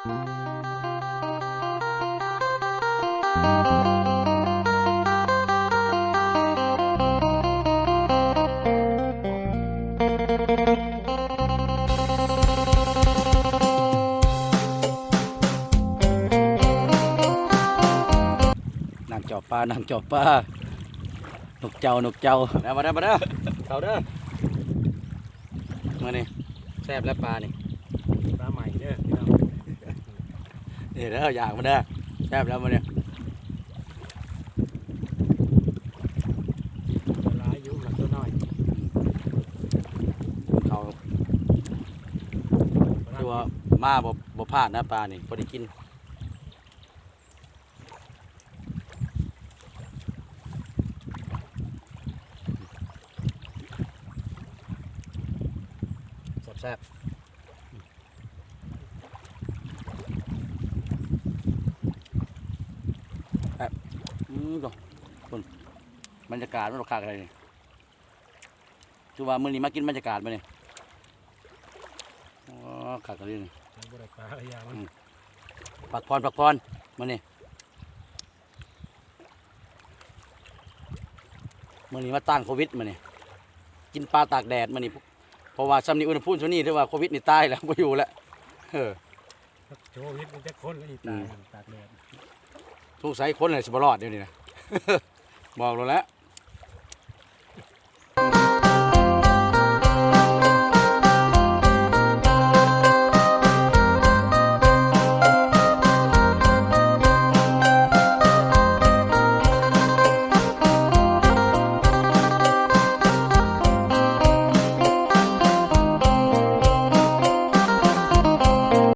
นางจอบปลานางจอบปลานกเจ้านกเจ้าแล้วมาเด้อมาเด้อเขาเด้อมานี่แซ่บแล้วปลานี่ปลาใหม่เด้อพี่น้อง นี่เด้ออยากมาเด้อแซ่บแล้วมาเนี่ยปลาอายุหลักตัวน้อยเขาคือว่ามาบ่บ่พลาดนะปลานี่พอได้กินแซ่บๆครับอืม ดอกคนบรรยากาศมันรคักอะไรนี่คือว่ามื้อนี้มากินบรรยากาศมาเนี่ยอ๋อคักอะไรนี่ยังบ่ได้ปลาอะไรอย่างมันปักพรปักพรมาเนี่ยมื้อนี้มาต้านโควิดมาเนี่ยกินปลาตากแดดมานี่เพราะว่าซ้ำนี้อุณหภูมิช่วงนี้ถือว่าโควิดนี่ตายแล้วไม่อยู่แล้วเออโชว์วิทย์มันจะคนแล้วอีตายตากแดดทุกสายคนเลยสิบรอดเดี๋ยวนี้นะ บอกเราแล้ว